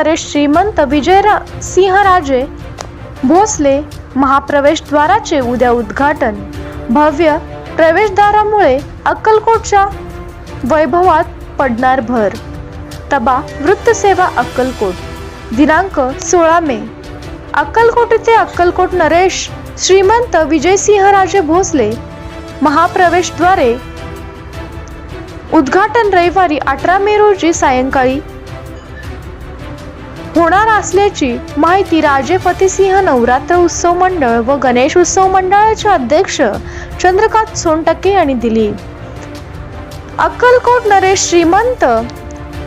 नरेश श्रीमंत विजयरा सिंहराजे भोसले महाप्रवेशद्वाराचे उद्या उद्घाटन. भव्य प्रवेशद्वारामुळे अक्कलकोटच्या वैभवात पडणार भर. तबा वृत्तसेवा अक्कलकोट दिनांक सोळा मे. अक्कलकोट येथे अक्कलकोट नरेश श्रीमंत विजयसिंहराजे भोसले महाप्रवेशद्वारे उद्घाटन रविवारी अठरा मे रोजी सायंकाळी होणार असल्याची माहिती राजे फतेसिंह नवरात्र उत्सव मंडळ व गणेश उत्सव मंडळाचे अध्यक्ष चंद्रकांत सोनटक्के यांनी दिली. अक्कलकोट नरेश श्रीमंत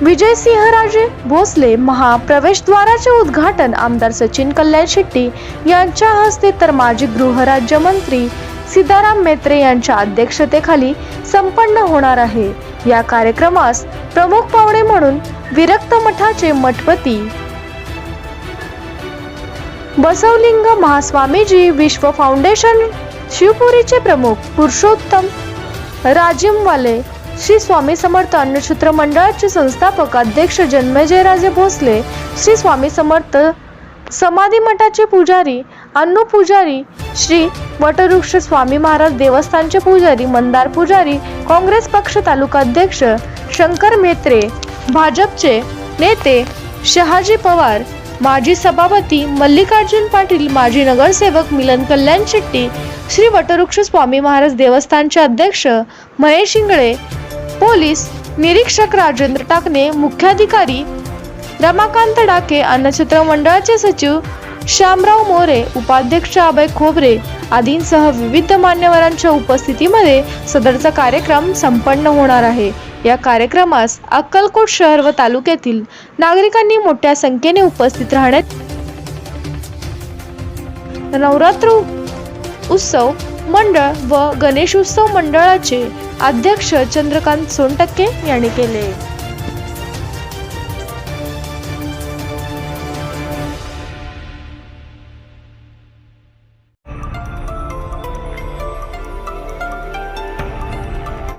विजयसिंहराजे भोसले महाप्रवेशद्वाराचे उद्घाटन आमदार सचिन कल्याण शेट्टी यांच्या हस्ते तर माजी गृहराज्यमंत्री सीताराम मेत्रे यांच्या अध्यक्षतेखाली संपन्न होणार आहे. या कार्यक्रमास प्रमुख पाहुणे म्हणून विरक्त मठाचे मठपती बसवलिंग महास्वामीजी विश्व फाउंडेशन शिवपुरीचे प्रमुख पुरुषोत्तम राजीमवाले श्री स्वामी समर्थ अन्नक्षेत्र मंडळाचे संस्थापक अध्यक्ष जन्मेजयराजे भोसले श्री स्वामी समर्थ समाधी मठाचे पुजारी अन्नू पुजारी श्री वटवृक्ष स्वामी महाराज देवस्थानचे पुजारी मंदार पुजारी काँग्रेस पक्ष तालुका अध्यक्ष शंकर मेत्रे भाजपचे नेते शहाजी पवार माजी सभापती मल्लिकार्जुन पाटील माजी नगरसेवक मिलन कल्याण शेट्टी श्री वटवृक्ष स्वामी महाराज देवस्थानचे अध्यक्ष महेश इंगळे पोलीस निरीक्षक राजेंद्र टाकणे मुख्याधिकारी रमाकांत डाके अन्नछत्र मंडळाचे सचिव श्यामराव मोरे उपाध्यक्ष अभय खोबरे आदींसह विविध मान्यवरांच्या उपस्थितीमध्ये सदरचा कार्यक्रम संपन्न होणार आहे. या कार्यक्रमास अक्कलकोट शहर व तालुक्यातील नागरिकांनी मोठ्या संख्येने उपस्थित राहण्यात नवरात्र उत्सव मंडळ व गणेश उत्सव मंडळाचे अध्यक्ष चंद्रकांत सोनटक्के यांनी केले.